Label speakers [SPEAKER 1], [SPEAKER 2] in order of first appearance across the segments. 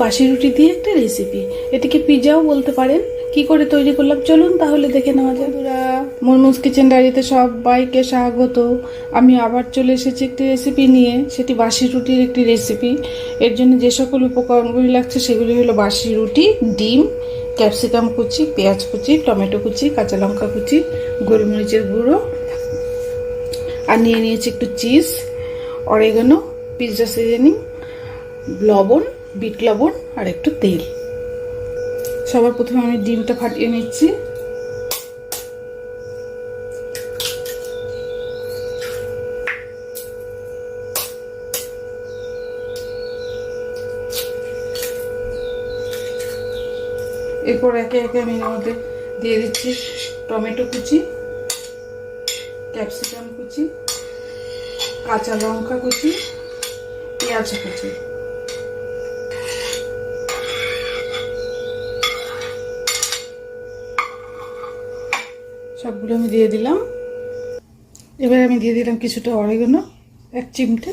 [SPEAKER 1] বাসি রুটি দিয়ে একটা রেসিপি এটিকে পিৎজাও বলতে পারেন। কি করে তৈরি করলাম? চলুন তাহলে দেখে নেওয়া যায় বন্ধুরা মুরমুস কিচেন ডায়েরিতে সবাইকে স্বাগত। আমি আবার চলে এসেছি একটি রেসিপি নিয়ে। সেটি বাসি রুটির একটি রেসিপি এর জন্য যে সকল উপকরণগুলি লাগছে, সেগুলি হলো বাসি রুটি, ডিম ক্যাপসিকাম কুচি, পেঁয়াজ কুচি, টমেটো কুচি, কাঁচা লঙ্কা কুচি, গোলমরিচের গুঁড়ো, আর নিয়ে নিয়েছি একটু চিজ অরেগানো পিৎজা সিজনিং লবণ বিট লবণ আর একটু তেল। সবার প্রথমে আমি ডিমটা ফাটিয়ে নিচ্ছি। এরপর একে একে আমি এর মধ্যে দিয়ে দিচ্ছি টমেটো কুচি, ক্যাপসিকাম কুচি, কাঁচা লঙ্কা কুচি, পেঁয়াজ কুচি। সবগুলো আমি দিয়ে দিলাম। এবার আমি দিয়ে দিলাম কিছুটা অরেগানো, এক চিমটে।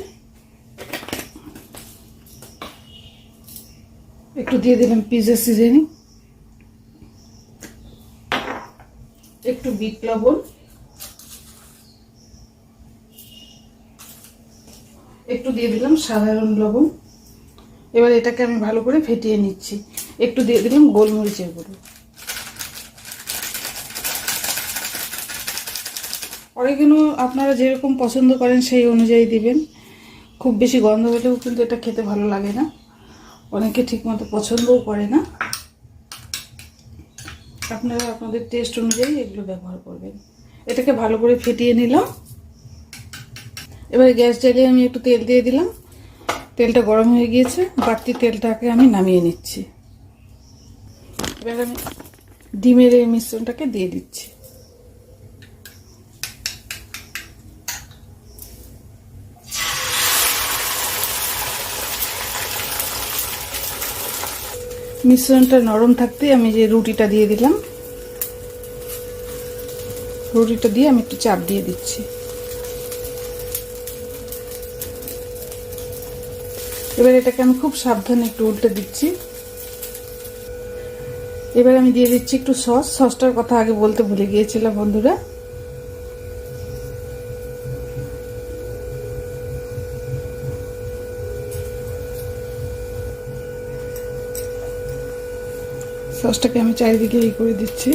[SPEAKER 1] একটু দিয়ে দিলাম পিজা সিজনিং। একটু বিট লবণ। একটু দিয়ে দিলাম সাধারণ লবণ। এবার এটাকে আমি ভালো করে ফেটিয়ে নিচ্ছি। একটু দিয়ে দিলাম গোলমরিচের গুঁড়ো। অরিগেনো আপনারা যেরকম পছন্দ করেন সেই অনুযায়ী দিবেন। খুব বেশি গন্ধ হলেও কিন্তু এটা খেতে ভালো লাগে না। অনেকে ঠিকমতো পছন্দও করে না। আপনারা আপনাদের টেস্ট অনুযায়ী এগুলো ব্যবহার করবেন। এটাকে ভালো করে ফেটিয়ে নিলাম। এবারে গ্যাস জ্বালিয়ে আমি একটু তেল দিয়ে দিলাম। তেলটা গরম হয়ে গিয়েছে। বাড়তি তেলটাকে আমি নামিয়ে নিচ্ছি। এবার আমি ডিমের এই মিশ্রণটাকে দিয়ে দিচ্ছি। মিশ্রণটা নরম থাকতেই আমি যে রুটিটা দিয়ে দিলাম, রুটিটা দিয়ে আমি একটু চাপ দিয়ে দিচ্ছি। এবার এটাকে আমি খুব সাবধানে একটু উল্টে দিচ্ছি। এবার আমি দিয়ে দিচ্ছি একটু সস। সসটার কথা আগে বলতে ভুলে গিয়েছিলাম বন্ধুরা। সসটাকে আমি চারিদিকে এই করে দিচ্ছি।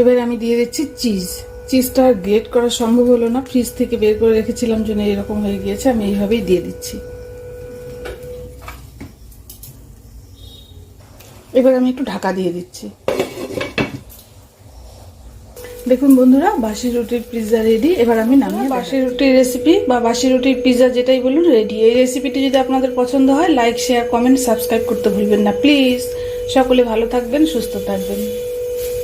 [SPEAKER 1] এবার আমি দিয়ে দিচ্ছি চিজ। চিজটা গ্রেট করা সম্ভব হলো না। ফ্রিজ থেকে বের করে রেখেছিলাম জন্য এরকম হয়ে গিয়েছে। আমি এইভাবেই দিয়ে দিচ্ছি। এবার আমি একটু ঢাকা দিয়ে দিচ্ছি। দেখুন বন্ধুরা, বাসি রুটির পিৎজা রেডি এবার আমি নামিয়ে বাসি রুটির রেসিপি বা বাসি রুটির পিৎজা যেটাই বলুন রেডি এই রেসিপিটি যদি আপনাদের পছন্দ হয় লাইক শেয়ার কমেন্ট সাবস্ক্রাইব করতে ভুলবেন না প্লিজ সকলে ভালো থাকবেন, সুস্থ থাকবেন।